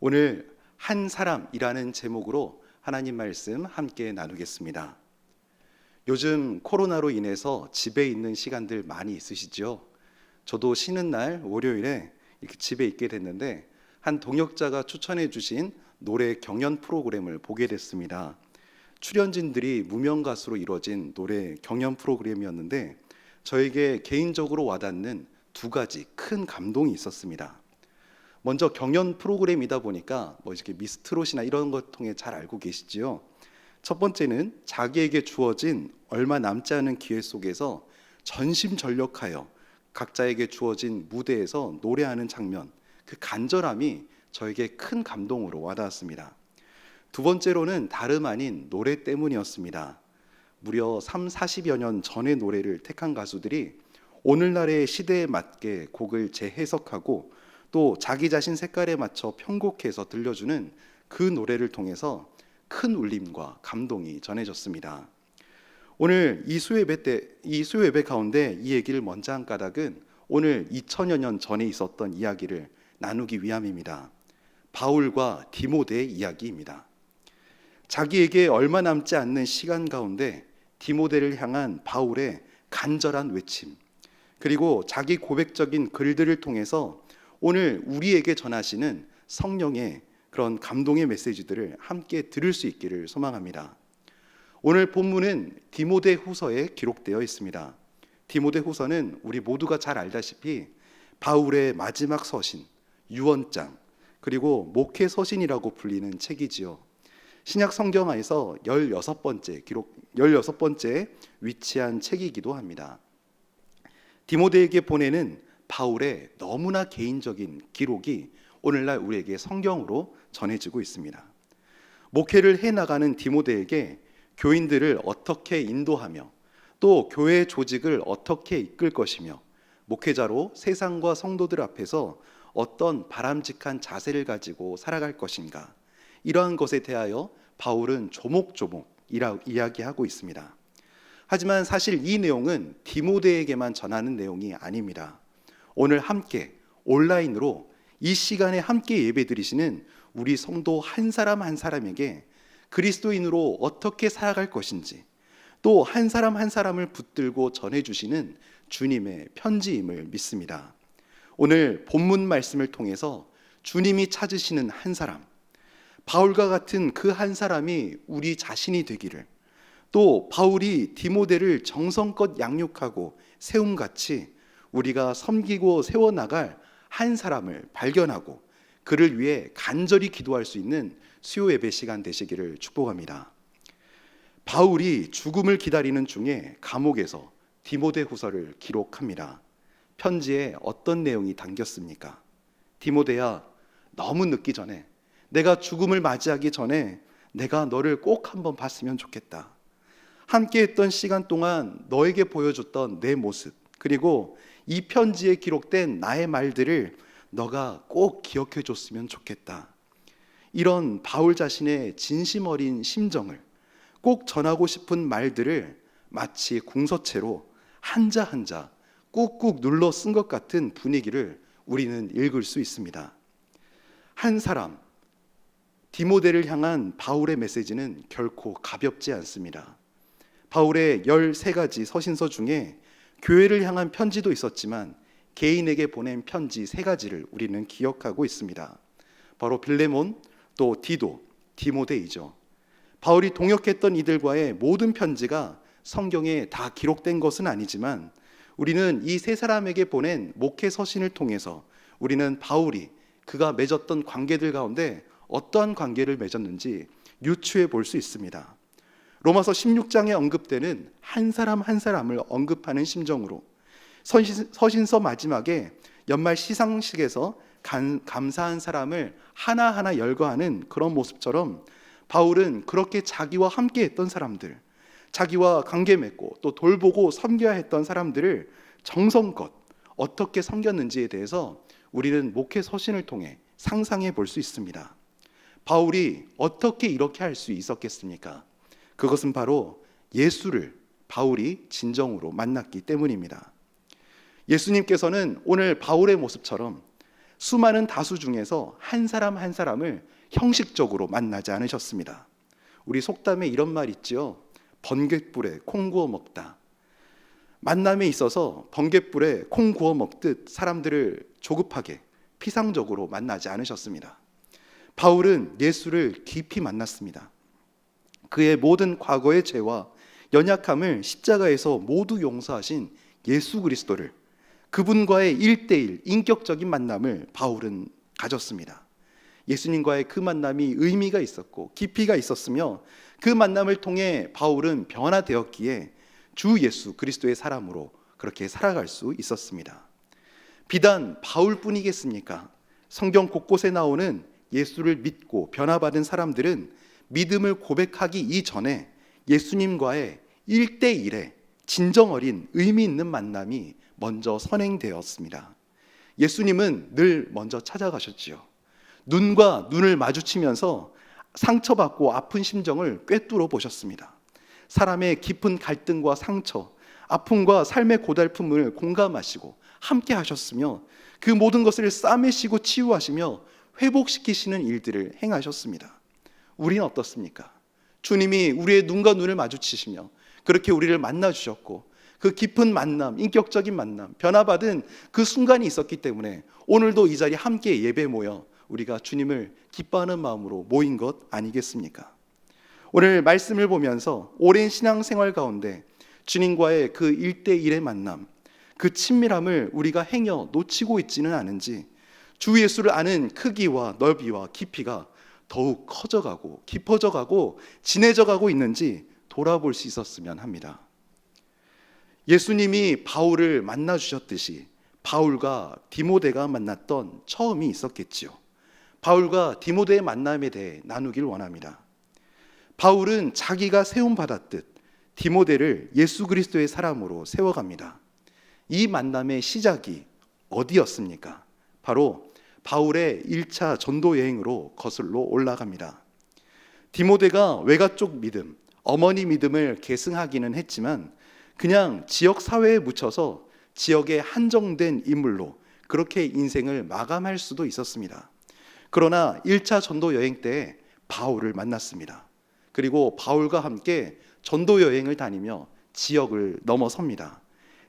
오늘 한 사람이라는 제목으로 하나님 말씀 함께 나누겠습니다. 요즘 코로나로 인해서 집에 있는 시간들 많이 있으시죠? 저도 쉬는 날 월요일에 이렇게 집에 있게 됐는데 한 동역자가 추천해 주신 노래 경연 프로그램을 보게 됐습니다. 출연진들이 무명 가수로 이루어진 노래 경연 프로그램이었는데 저에게 개인적으로 와닿는 두 가지 큰 감동이 있었습니다. 먼저 경연 프로그램이다 보니까 뭐 이렇게 미스트롯이나 이런 것 통해 잘 알고 계시지요. 첫 번째는 자기에게 주어진 얼마 남지 않은 기회 속에서 전심전력하여 각자에게 주어진 무대에서 노래하는 장면, 그 간절함이 저에게 큰 감동으로 와닿았습니다. 두 번째로는 다름 아닌 노래 때문이었습니다. 무려 3, 40여 년 전의 노래를 택한 가수들이 오늘날의 시대에 맞게 곡을 재해석하고 또 자기 자신 색깔에 맞춰 편곡해서 들려주는 그 노래를 통해서 큰 울림과 감동이 전해졌습니다. 오늘 이 수요예배 때, 이 수요예배 가운데 이 얘기를 먼저 한 까닭은 오늘 2000여 년 전에 있었던 이야기를 나누기 위함입니다. 바울과 디모데의 이야기입니다. 자기에게 얼마 남지 않는 시간 가운데 디모데를 향한 바울의 간절한 외침, 그리고 자기 고백적인 글들을 통해서 오늘 우리에게 전하시는 성령의 그런 감동의 메시지들을 함께 들을 수 있기를 소망합니다. 오늘 본문은 디모데 후서에 기록되어 있습니다. 디모데 후서는 우리 모두가 잘 알다시피 바울의 마지막 서신, 유언장, 그리고 목회 서신이라고 불리는 책이지요. 신약 성경 안에서 16번째 기록 16번째 위치한 책이기도 합니다. 디모데에게 보내는 바울의 너무나 개인적인 기록이 오늘날 우리에게 성경으로 전해지고 있습니다. 목회를 해 나가는 디모데에게 교인들을 어떻게 인도하며 또 교회 조직을 어떻게 이끌 것이며 목회자로 세상과 성도들 앞에서 어떤 바람직한 자세를 가지고 살아갈 것인가 이러한 것에 대하여 바울은 조목조목 이야기하고 있습니다. 하지만 사실 이 내용은 디모데에게만 전하는 내용이 아닙니다. 오늘 함께 온라인으로 이 시간에 함께 예배드리시는 우리 성도 한 사람 한 사람에게 그리스도인으로 어떻게 살아갈 것인지 또 한 사람 한 사람을 붙들고 전해주시는 주님의 편지임을 믿습니다. 오늘 본문 말씀을 통해서 주님이 찾으시는 한 사람, 바울과 같은 그 한 사람이 우리 자신이 되기를 또 바울이 디모데를 정성껏 양육하고 세움같이 우리가 섬기고 세워나갈 한 사람을 발견하고 그를 위해 간절히 기도할 수 있는 수요 예배 시간 되시기를 축복합니다. 바울이 죽음을 기다리는 중에 감옥에서 디모데 후서를 기록합니다. 편지에 어떤 내용이 담겼습니까? 디모데야, 너무 늦기 전에 내가 죽음을 맞이하기 전에 내가 너를 꼭 한번 봤으면 좋겠다. 함께 했던 시간 동안 너에게 보여줬던 내 모습, 그리고 이 편지에 기록된 나의 말들을 너가 꼭 기억해 줬으면 좋겠다. 이런 바울 자신의 진심 어린 심정을 꼭 전하고 싶은 말들을 마치 궁서체로 한자 한자 꾹꾹 눌러 쓴 것 같은 분위기를 우리는 읽을 수 있습니다. 한 사람, 디모데를 향한 바울의 메시지는 결코 가볍지 않습니다. 바울의 13가지 서신서 중에 교회를 향한 편지도 있었지만 개인에게 보낸 편지 세 가지를 우리는 기억하고 있습니다. 바로 빌레몬, 또 디도, 디모데이죠. 바울이 동역했던 이들과의 모든 편지가 성경에 다 기록된 것은 아니지만 우리는 이 세 사람에게 보낸 목회 서신을 통해서 우리는 바울이 그가 맺었던 관계들 가운데 어떠한 관계를 맺었는지 유추해 볼 수 있습니다. 로마서 16장에 언급되는 한 사람 한 사람을 언급하는 심정으로 서신서 마지막에 연말 시상식에서 감사한 사람을 하나하나 열거하는 그런 모습처럼 바울은 그렇게 자기와 함께 했던 사람들, 자기와 관계 맺고 또 돌보고 섬겨야 했던 사람들을 정성껏 어떻게 섬겼는지에 대해서 우리는 목회 서신을 통해 상상해 볼 수 있습니다. 바울이 어떻게 이렇게 할 수 있었겠습니까? 그것은 바로 예수를 바울이 진정으로 만났기 때문입니다. 예수님께서는 오늘 바울의 모습처럼 수많은 다수 중에서 한 사람 한 사람을 형식적으로 만나지 않으셨습니다. 우리 속담에 이런 말 있지요. 번갯불에 콩 구워 먹다. 만남에 있어서 번갯불에 콩 구워 먹듯 사람들을 조급하게 피상적으로 만나지 않으셨습니다. 바울은 예수를 깊이 만났습니다. 그의 모든 과거의 죄와 연약함을 십자가에서 모두 용서하신 예수 그리스도를 그분과의 일대일 인격적인 만남을 바울은 가졌습니다. 예수님과의 그 만남이 의미가 있었고 깊이가 있었으며 그 만남을 통해 바울은 변화되었기에 주 예수 그리스도의 사람으로 그렇게 살아갈 수 있었습니다. 비단 바울뿐이겠습니까? 성경 곳곳에 나오는 예수를 믿고 변화받은 사람들은 믿음을 고백하기 이전에 예수님과의 1대1의 진정 어린 의미 있는 만남이 먼저 선행되었습니다. 예수님은 늘 먼저 찾아가셨지요. 눈과 눈을 마주치면서 상처받고 아픈 심정을 꿰뚫어 보셨습니다. 사람의 깊은 갈등과 상처, 아픔과 삶의 고달픔을 공감하시고 함께 하셨으며 그 모든 것을 싸매시고 치유하시며 회복시키시는 일들을 행하셨습니다. 우리는 어떻습니까? 주님이 우리의 눈과 눈을 마주치시며 그렇게 우리를 만나 주셨고 그 깊은 만남, 인격적인 만남, 변화받은 그 순간이 있었기 때문에 오늘도 이 자리에 함께 예배 모여 우리가 주님을 기뻐하는 마음으로 모인 것 아니겠습니까? 오늘 말씀을 보면서 오랜 신앙생활 가운데 주님과의 그 일대일의 만남, 그 친밀함을 우리가 행여 놓치고 있지는 않은지 주 예수를 아는 크기와 넓이와 깊이가 더욱 커져가고 깊어져가고 진해져가고 있는지 돌아볼 수 있었으면 합니다. 예수님이 바울을 만나 주셨듯이 바울과 디모데가 만났던 처음이 있었겠지요. 바울과 디모데의 만남에 대해 나누길 원합니다. 바울은 자기가 세움 받았듯 디모데를 예수 그리스도의 사람으로 세워갑니다. 이 만남의 시작이 어디였습니까? 바로 바울의 1차 전도 여행으로 거슬러 올라갑니다. 디모데가 외가 쪽 믿음, 어머니 믿음을 계승하기는 했지만 그냥 지역 사회에 묻혀서 지역에 한정된 인물로 그렇게 인생을 마감할 수도 있었습니다. 그러나 1차 전도 여행 때 바울을 만났습니다. 그리고 바울과 함께 전도 여행을 다니며 지역을 넘어섭니다.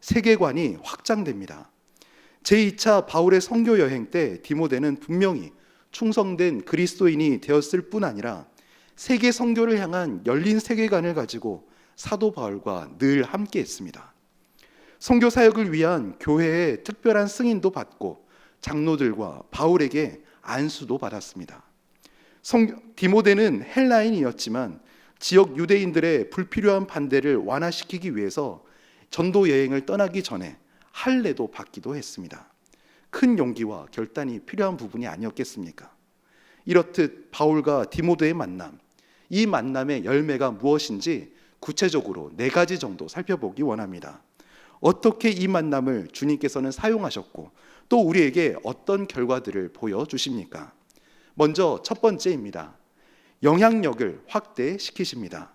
세계관이 확장됩니다. 제2차 바울의 선교 여행 때 디모데는 분명히 충성된 그리스도인이 되었을 뿐 아니라 세계 선교를 향한 열린 세계관을 가지고 사도 바울과 늘 함께 했습니다. 선교 사역을 위한 교회의 특별한 승인도 받고 장로들과 바울에게 안수도 받았습니다. 성, 디모데는 헬라인이었지만 지역 유대인들의 불필요한 반대를 완화시키기 위해서 전도 여행을 떠나기 전에 할례도 받기도 했습니다. 큰 용기와 결단이 필요한 부분이 아니었겠습니까? 이렇듯 바울과 디모데의 만남, 이 만남의 열매가 무엇인지 구체적으로 네 가지 정도 살펴보기 원합니다. 어떻게 이 만남을 주님께서는 사용하셨고 또 우리에게 어떤 결과들을 보여주십니까? 먼저 첫 번째입니다. 영향력을 확대시키십니다.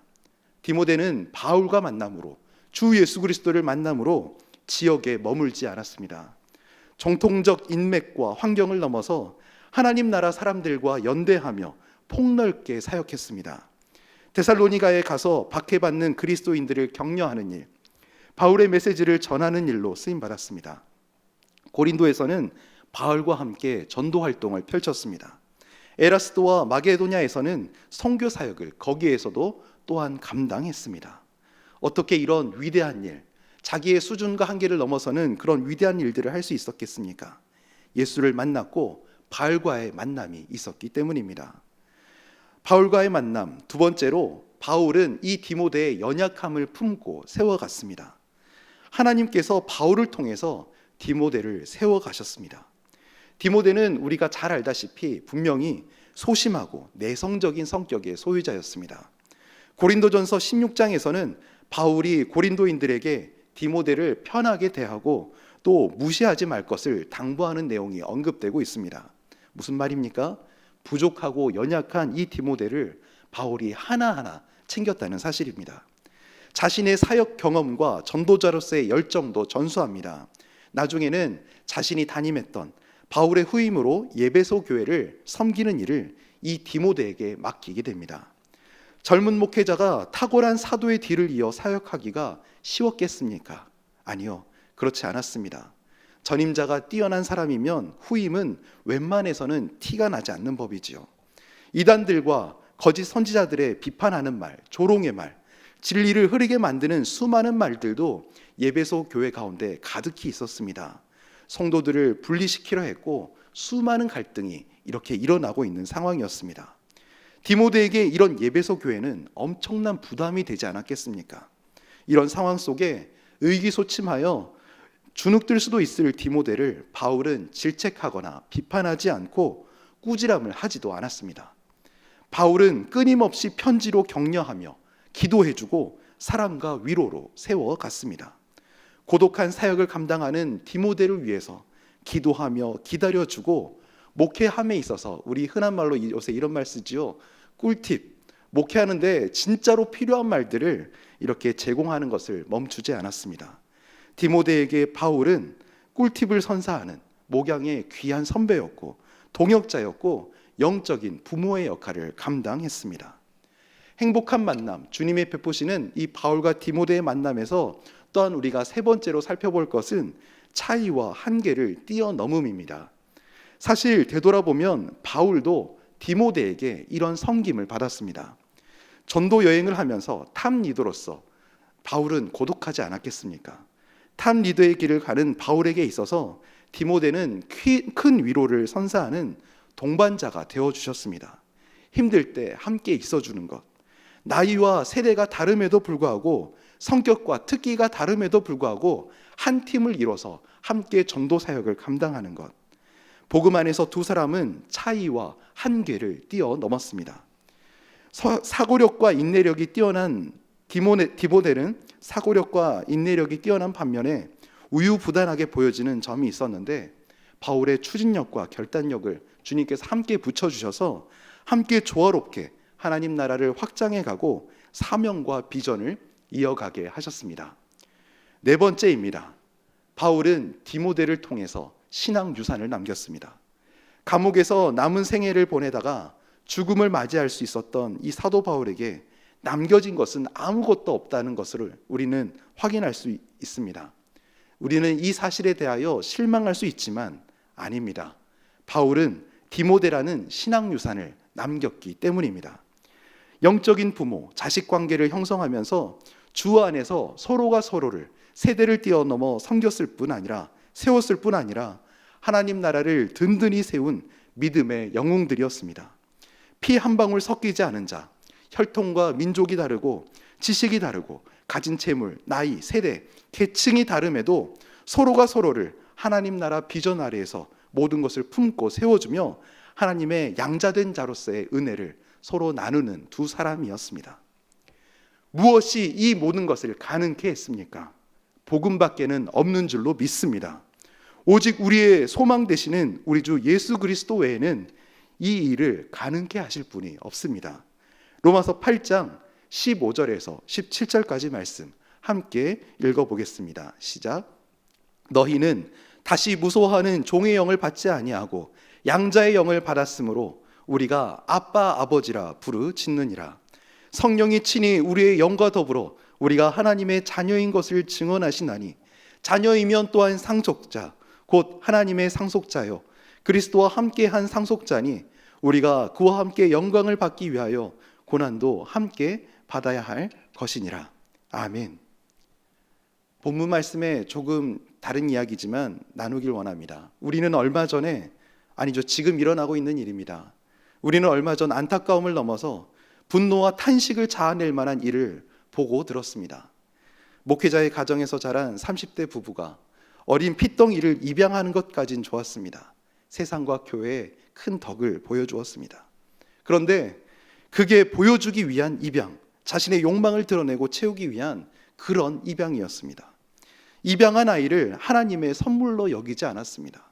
디모데는 바울과 만남으로 주 예수 그리스도를 만남으로 지역에 머물지 않았습니다. 정통적 인맥과 환경을 넘어서 하나님 나라 사람들과 연대하며 폭넓게 사역했습니다. 데살로니가에 가서 박해받는 그리스도인들을 격려하는 일, 바울의 메시지를 전하는 일로 쓰임 받았습니다. 고린도에서는 바울과 함께 전도 활동을 펼쳤습니다. 에라스도와 마게도냐에서는 선교 사역을 거기에서도 또한 감당했습니다. 어떻게 이런 위대한 일, 자기의 수준과 한계를 넘어서는 그런 위대한 일들을 할 수 있었겠습니까? 예수를 만났고 바울과의 만남이 있었기 때문입니다. 바울과의 만남, 두 번째로 바울은 이 디모데의 연약함을 품고 세워갔습니다. 하나님께서 바울을 통해서 디모데를 세워가셨습니다. 디모데는 우리가 잘 알다시피 분명히 소심하고 내성적인 성격의 소유자였습니다. 고린도전서 16장에서는 바울이 고린도인들에게 디모데를 편하게 대하고 또 무시하지 말 것을 당부하는 내용이 언급되고 있습니다. 무슨 말입니까? 부족하고 연약한 이 디모데를 바울이 하나하나 챙겼다는 사실입니다. 자신의 사역 경험과 전도자로서의 열정도 전수합니다. 나중에는 자신이 담임했던 바울의 후임으로 예배소 교회를 섬기는 일을 이 디모데에게 맡기게 됩니다. 젊은 목회자가 탁월한 사도의 뒤를 이어 사역하기가 쉬웠겠습니까? 아니요. 그렇지 않았습니다. 전임자가 뛰어난 사람이면 후임은 웬만해서는 티가 나지 않는 법이지요. 이단들과 거짓 선지자들의 비판하는 말, 조롱의 말, 진리를 흐리게 만드는 수많은 말들도 예배소 교회 가운데 가득히 있었습니다. 성도들을 분리시키려 했고 수많은 갈등이 이렇게 일어나고 있는 상황이었습니다. 디모데에게 이런 예배소 교회는 엄청난 부담이 되지 않았겠습니까? 이런 상황 속에 의기소침하여 주눅들 수도 있을 디모데를 바울은 질책하거나 비판하지 않고 꾸지람을 하지도 않았습니다. 바울은 끊임없이 편지로 격려하며 기도해주고 사랑과 위로로 세워갔습니다. 고독한 사역을 감당하는 디모데를 위해서 기도하며 기다려주고 목회함에 있어서 우리 흔한 말로 요새 이런 말 쓰지요. 꿀팁. 목회하는데 진짜로 필요한 말들을 이렇게 제공하는 것을 멈추지 않았습니다. 디모데에게 바울은 꿀팁을 선사하는 목양의 귀한 선배였고 동역자였고 영적인 부모의 역할을 감당했습니다. 행복한 만남, 주님의 베푸시는 이 바울과 디모데의 만남에서 또한 우리가 세 번째로 살펴볼 것은 차이와 한계를 뛰어넘음입니다. 사실 되돌아보면 바울도 디모데에게 이런 섬김을 받았습니다. 전도 여행을 하면서 탑 리더로서 바울은 고독하지 않았겠습니까? 탑 리더의 길을 가는 바울에게 있어서 디모데는 큰 위로를 선사하는 동반자가 되어 주셨습니다. 힘들 때 함께 있어 주는 것. 나이와 세대가 다름에도 불구하고 성격과 특기가 다름에도 불구하고 한 팀을 이뤄서 함께 전도 사역을 감당하는 것. 복음 안에서 두 사람은 차이와 한계를 뛰어넘었습니다. 사고력과 인내력이 뛰어난 디모네, 디보델은 사고력과 인내력이 뛰어난 반면에 우유부단하게 보여지는 점이 있었는데 바울의 추진력과 결단력을 주님께서 함께 붙여주셔서 함께 조화롭게 하나님 나라를 확장해 가고 사명과 비전을 이어가게 하셨습니다. 네 번째입니다. 바울은 디모데를 통해서 신앙 유산을 남겼습니다. 감옥에서 남은 생애를 보내다가 죽음을 맞이할 수 있었던 이 사도 바울에게 남겨진 것은 아무것도 없다는 것을 우리는 확인할 수 있습니다. 우리는 이 사실에 대하여 실망할 수 있지만 아닙니다. 바울은 디모데라는 신앙 유산을 남겼기 때문입니다. 영적인 부모, 자식 관계를 형성하면서 주 안에서 서로가 서로를 세대를 뛰어넘어 섬겼을 뿐 아니라 세웠을 뿐 아니라 하나님 나라를 든든히 세운 믿음의 영웅들이었습니다. 피 한 방울 섞이지 않은 자, 혈통과 민족이 다르고 지식이 다르고 가진 재물, 나이, 세대, 계층이 다름에도 서로가 서로를 하나님 나라 비전 아래에서 모든 것을 품고 세워주며 하나님의 양자된 자로서의 은혜를 서로 나누는 두 사람이었습니다. 무엇이 이 모든 것을 가능케 했습니까? 복음밖에는 없는 줄로 믿습니다. 오직 우리의 소망 되시는 우리 주 예수 그리스도 외에는 이 일을 가능케 하실 분이 없습니다. 로마서 8장 15절에서 17절까지 말씀 함께 읽어보겠습니다. 시작. 너희는 다시 무소하는 종의 영을 받지 아니하고 양자의 영을 받았으므로 우리가 아빠 아버지라 부르짖느니라. 성령이 친히 우리의 영과 더불어 우리가 하나님의 자녀인 것을 증언하시나니 자녀이면 또한 상속자 곧 하나님의 상속자요 그리스도와 함께 한 상속자니 우리가 그와 함께 영광을 받기 위하여 고난도 함께 받아야 할 것이니라. 아멘. 본문 말씀에 조금 다른 이야기지만 나누길 원합니다. 우리는 얼마 전에 아니죠. 지금 일어나고 있는 일입니다. 우리는 얼마 전 안타까움을 넘어서 분노와 탄식을 자아낼 만한 일을 보고 들었습니다. 목회자의 가정에서 자란 30대 부부가 어린 피덩이를 입양하는 것까진 좋았습니다. 세상과 교회에 큰 덕을 보여주었습니다. 그런데 그게 보여주기 위한 입양, 자신의 욕망을 드러내고 채우기 위한 그런 입양이었습니다. 입양한 아이를 하나님의 선물로 여기지 않았습니다.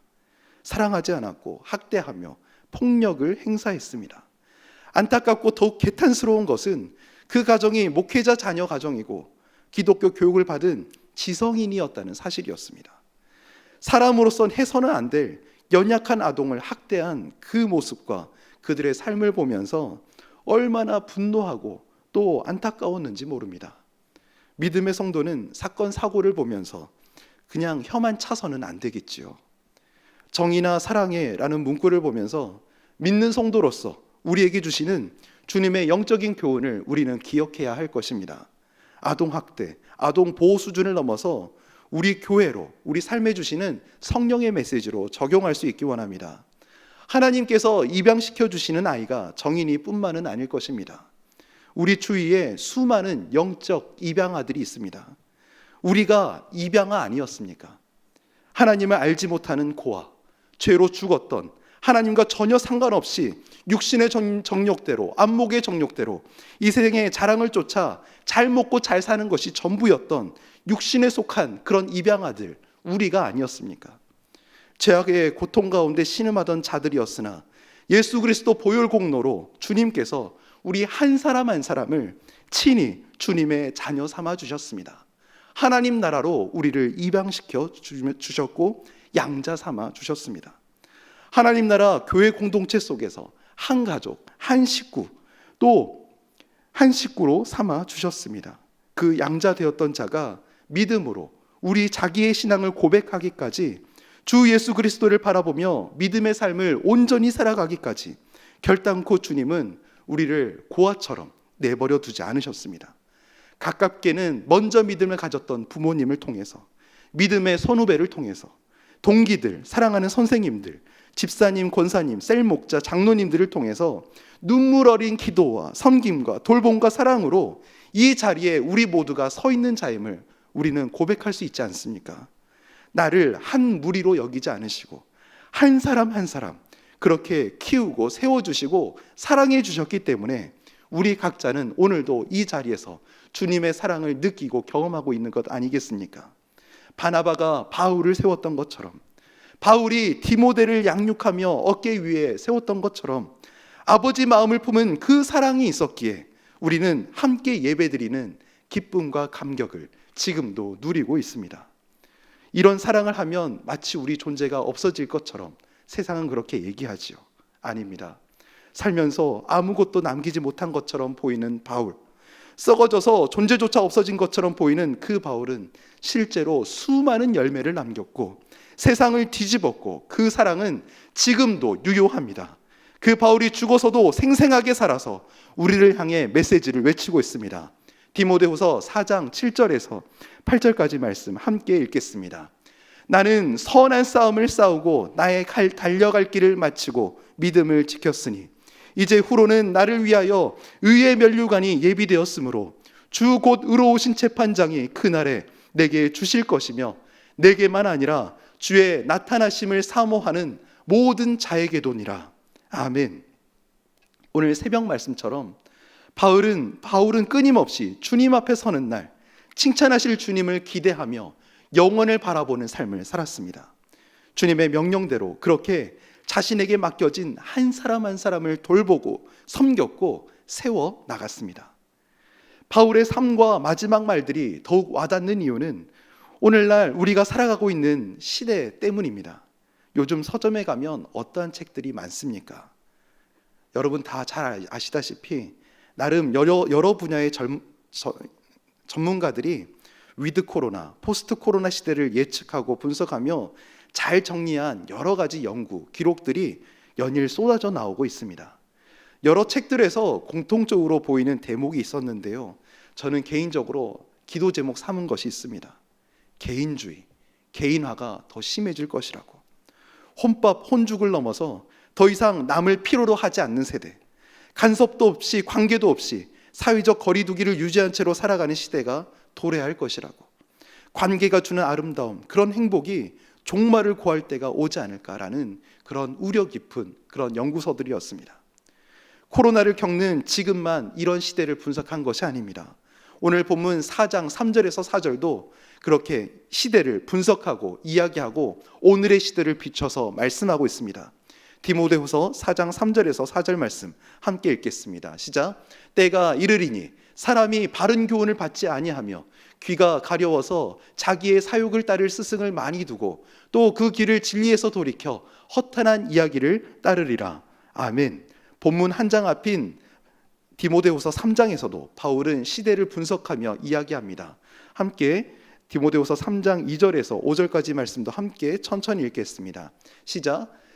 사랑하지 않았고 학대하며 폭력을 행사했습니다. 안타깝고 더욱 개탄스러운 것은 그 가정이 목회자 자녀 가정이고 기독교 교육을 받은 지성인이었다는 사실이었습니다. 사람으로선 해서는 안 될 연약한 아동을 학대한 그 모습과 그들의 삶을 보면서 얼마나 분노하고 또 안타까웠는지 모릅니다. 믿음의 성도는 사건 사고를 보면서 그냥 혀만 차서는 안 되겠지요. 정의나 사랑해라는 문구를 보면서 믿는 성도로서 우리에게 주시는 주님의 영적인 교훈을 우리는 기억해야 할 것입니다. 아동 학대, 아동 보호 수준을 넘어서 우리 교회로 우리 삶에 주시는 성령의 메시지로 적용할 수 있기 원합니다. 하나님께서 입양시켜 주시는 아이가 정인이 뿐만은 아닐 것입니다. 우리 주위에 수많은 영적 입양아들이 있습니다. 우리가 입양아 아니었습니까? 하나님을 알지 못하는 고아, 죄로 죽었던 하나님과 전혀 상관없이 육신의 정- 정욕대로 안목의 정욕대로 이 세상의 자랑을 쫓아 잘 먹고 잘 사는 것이 전부였던 육신에 속한 그런 입양아들 우리가 아니었습니까? 죄악의 고통 가운데 신음하던 자들이었으나 예수 그리스도 보혈 공로로 주님께서 우리 한 사람 한 사람을 친히 주님의 자녀 삼아 주셨습니다. 하나님 나라로 우리를 입양시켜 주- 주셨고 양자 삼아 주셨습니다. 하나님 나라 교회 공동체 속에서 한 가족, 한 식구, 또 한 식구로 삼아 주셨습니다. 그 양자 되었던 자가 믿음으로 우리 자기의 신앙을 고백하기까지 주 예수 그리스도를 바라보며 믿음의 삶을 온전히 살아가기까지 결단코 주님은 우리를 고아처럼 내버려 두지 않으셨습니다. 가깝게는 먼저 믿음을 가졌던 부모님을 통해서 믿음의 선후배를 통해서 동기들, 사랑하는 선생님들, 집사님, 권사님, 셀 목자, 장로님들을 통해서 눈물 어린 기도와 섬김과 돌봄과 사랑으로 이 자리에 우리 모두가 서 있는 자임을 우리는 고백할 수 있지 않습니까? 나를 한 무리로 여기지 않으시고 한 사람 한 사람 그렇게 키우고 세워 주시고 사랑해 주셨기 때문에 우리 각자는 오늘도 이 자리에서 주님의 사랑을 느끼고 경험하고 있는 것 아니겠습니까? 바나바가 바울을 세웠던 것처럼 바울이 디모데를 양육하며 어깨 위에 세웠던 것처럼 아버지 마음을 품은 그 사랑이 있었기에 우리는 함께 예배드리는 기쁨과 감격을 지금도 누리고 있습니다. 이런 사랑을 하면 마치 우리 존재가 없어질 것처럼 세상은 그렇게 얘기하지요. 아닙니다. 살면서 아무것도 남기지 못한 것처럼 보이는 바울. 썩어져서 존재조차 없어진 것처럼 보이는 그 바울은 실제로 수많은 열매를 남겼고 세상을 뒤집었고 그 사랑은 지금도 유효합니다. 그 바울이 죽어서도 생생하게 살아서 우리를 향해 메시지를 외치고 있습니다. 디모데후서 4장 7절에서 8절까지 말씀 함께 읽겠습니다. 나는 선한 싸움을 싸우고 나의 갈- 달려갈 길을 마치고 믿음을 지켰으니 이제 후로는 나를 위하여 의의 면류관이 예비되었으므로 주 곧 의로우신 재판장이 그날에 내게 주실 것이며 내게만 아니라 주의 나타나심을 사모하는 모든 자에게도니라. 아멘. 오늘 새벽 말씀처럼 바울은 바울은 끊임없이 주님 앞에 서는 날 칭찬하실 주님을 기대하며 영원을 바라보는 삶을 살았습니다. 주님의 명령대로 그렇게 자신에게 맡겨진 한 사람 한 사람을 돌보고 섬겼고 세워 나갔습니다. 바울의 삶과 마지막 말들이 더욱 와닿는 이유는 오늘날 우리가 살아가고 있는 시대 때문입니다. 요즘 서점에 가면 어떠한 책들이 많습니까? 여러분 다 잘 아시다시피 나름 여러, 여러 분야의 젊, 저- 전문가들이 위드 코로나, 포스트 코로나 시대를 예측하고 분석하며 잘 정리한 여러 가지 연구, 기록들이 연일 쏟아져 나오고 있습니다. 여러 책들에서 공통적으로 보이는 대목이 있었는데요. 저는 개인적으로 기도 제목 삼은 것이 있습니다. 개인주의, 개인화가 더 심해질 것이라고. 혼밥, 혼죽을 넘어서 더 이상 남을 필요로 하지 않는 세대. 간섭도 없이 관계도 없이 사회적 거리두기를 유지한 채로 살아가는 시대가 도래할 것이라고. 관계가 주는 아름다움, 그런 행복이 종말을 구할 때가 오지 않을까라는 그런 우려 깊은 그런 연구서들이었습니다. 코로나를 겪는 지금만 이런 시대를 분석한 것이 아닙니다. 오늘 본문 4장 3절에서 4절도 그렇게 시대를 분석하고 이야기하고 오늘의 시대를 비춰서 말씀하고 있습니다. 디모데후서 4장 3절에서 4절 말씀 함께 읽겠습니다. 시작. 때가 이르리니 사람이 바른 교훈을 받지 아니하며 귀가 가려워서 자기의 사욕을 따를 스승을 많이 두고 또 그 길을 진리에서 돌이켜 허탄한 이야기를 따르리라. 아멘. 본문 한 장 앞인 디모데후서 3장에서도 바울은 시대를 분석하며 이야기합니다. 함께 디모데후서 3장 2절에서 5절까지 말씀도 함께 천천히 읽겠습니다. 시작.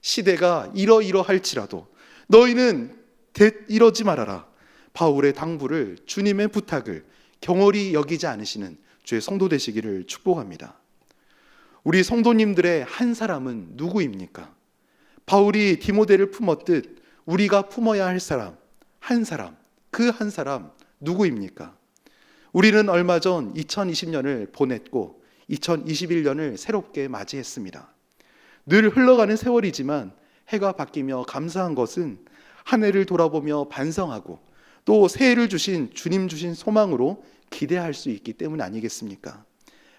시대가 이러이러할지라도 너희는 대, 이러지 말아라. 바울의 당부를 주님의 부탁을 경홀히 여기지 않으시는 주의 성도 되시기를 축복합니다. 우리 성도님들의 한 사람은 누구입니까? 바울이 디모데를 품었듯 우리가 품어야 할 사람, 한 사람, 그 한 사람 누구입니까? 우리는 얼마 전 2020년을 보냈고 2021년을 새롭게 맞이했습니다. 늘 흘러가는 세월이지만 해가 바뀌며 감사한 것은 한 해를 돌아보며 반성하고 또 새해를 주신 주님 주신 소망으로 기대할 수 있기 때문 아니겠습니까?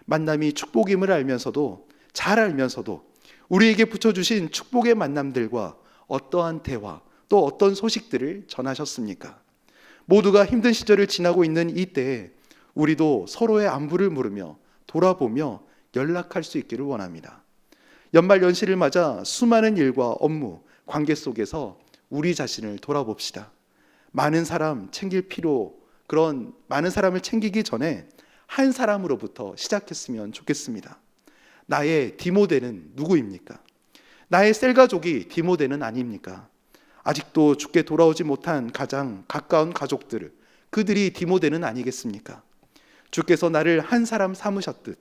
만남이 축복임을 알면서도 잘 알면서도 우리에게 붙여주신 축복의 만남들과 어떠한 대화 또 어떤 소식들을 전하셨습니까? 모두가 힘든 시절을 지나고 있는 이때에 우리도 서로의 안부를 물으며 돌아보며 연락할 수 있기를 원합니다. 연말 연시를 맞아 수많은 일과 업무, 관계 속에서 우리 자신을 돌아봅시다. 많은 사람 챙길 필요, 그런 많은 사람을 챙기기 전에 한 사람으로부터 시작했으면 좋겠습니다. 나의 디모데는 누구입니까? 나의 셀 가족이 디모데는 아닙니까? 아직도 죽게 돌아오지 못한 가장 가까운 가족들, 그들이 디모데는 아니겠습니까? 주께서 나를 한 사람 삼으셨듯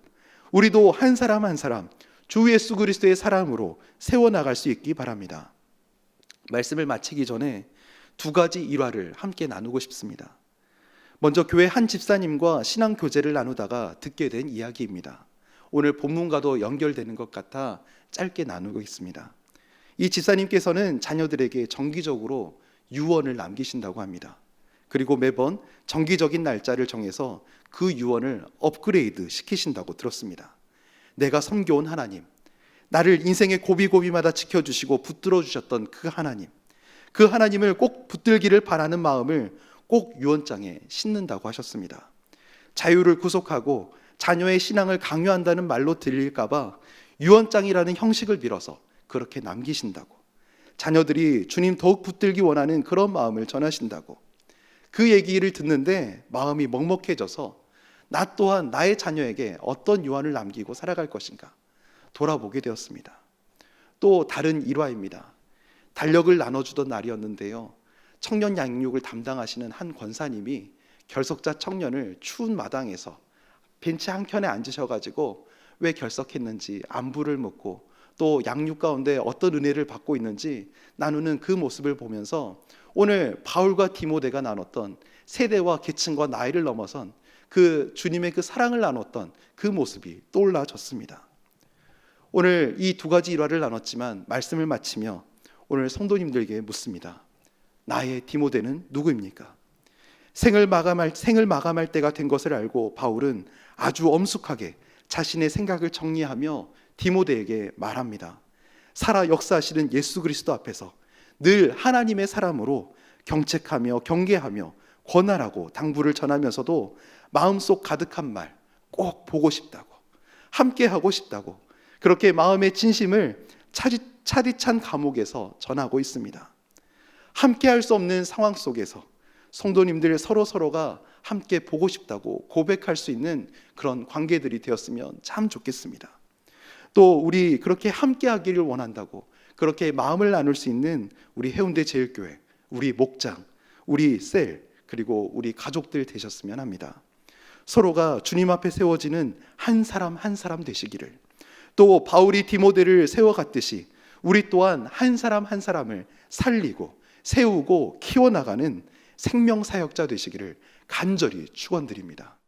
우리도 한 사람 한 사람 주 예수 그리스도의 사람으로 세워 나갈 수 있기 바랍니다. 말씀을 마치기 전에 두 가지 일화를 함께 나누고 싶습니다. 먼저 교회 한 집사님과 신앙 교제를 나누다가 듣게 된 이야기입니다. 오늘 본문과도 연결되는 것 같아 짧게 나누고 있습니다. 이 집사님께서는 자녀들에게 정기적으로 유언을 남기신다고 합니다. 그리고 매번 정기적인 날짜를 정해서 그 유언을 업그레이드 시키신다고 들었습니다. 내가 섬겨온 하나님, 나를 인생의 고비고비마다 지켜주시고 붙들어 주셨던 그 하나님, 그 하나님을 꼭 붙들기를 바라는 마음을 꼭 유언장에 싣는다고 하셨습니다. 자유를 구속하고 자녀의 신앙을 강요한다는 말로 들릴까봐 유언장이라는 형식을 빌어서 그렇게 남기신다고. 자녀들이 주님 더욱 붙들기 원하는 그런 마음을 전하신다고. 그 얘기를 듣는데 마음이 먹먹해져서 나 또한 나의 자녀에게 어떤 유언을 남기고 살아갈 것인가 돌아보게 되었습니다. 또 다른 일화입니다. 달력을 나눠주던 날이었는데요. 청년 양육을 담당하시는 한 권사님이 결석자 청년을 추운 마당에서 벤치 한 켠에 앉으셔가지고 왜 결석했는지 안부를 묻고 또 양육 가운데 어떤 은혜를 받고 있는지 나누는 그 모습을 보면서 오늘 바울과 디모데가 나눴던 세대와 계층과 나이를 넘어선 그 주님의 그 사랑을 나눴던 그 모습이 떠올라졌습니다. 오늘 이 두 가지 일화를 나눴지만 말씀을 마치며 오늘 성도님들에게 묻습니다. 나의 디모데는 누구입니까? 생을 마감할 생을 마감할 때가 된 것을 알고 바울은 아주 엄숙하게 자신의 생각을 정리하며 디모데에게 말합니다. 살아 역사하시는 예수 그리스도 앞에서 늘 하나님의 사람으로 경책하며 경계하며 권하라고 당부를 전하면서도 마음속 가득한 말 꼭 보고 싶다고 함께 하고 싶다고 그렇게 마음의 진심을 차디, 차디 찬 감옥에서 전하고 있습니다. 함께 할 수 없는 상황 속에서 성도님들 서로 서로가 함께 보고 싶다고 고백할 수 있는 그런 관계들이 되었으면 참 좋겠습니다. 또 우리 그렇게 함께 하기를 원한다고 그렇게 마음을 나눌 수 있는 우리 해운대 제일교회, 우리 목장, 우리 셀, 그리고 우리 가족들 되셨으면 합니다. 서로가 주님 앞에 세워지는 한 사람 한 사람 되시기를 또 바울이 디모데를 세워갔듯이 우리 또한 한 사람 한 사람을 살리고 세우고 키워나가는 생명 사역자 되시기를 간절히 축원드립니다.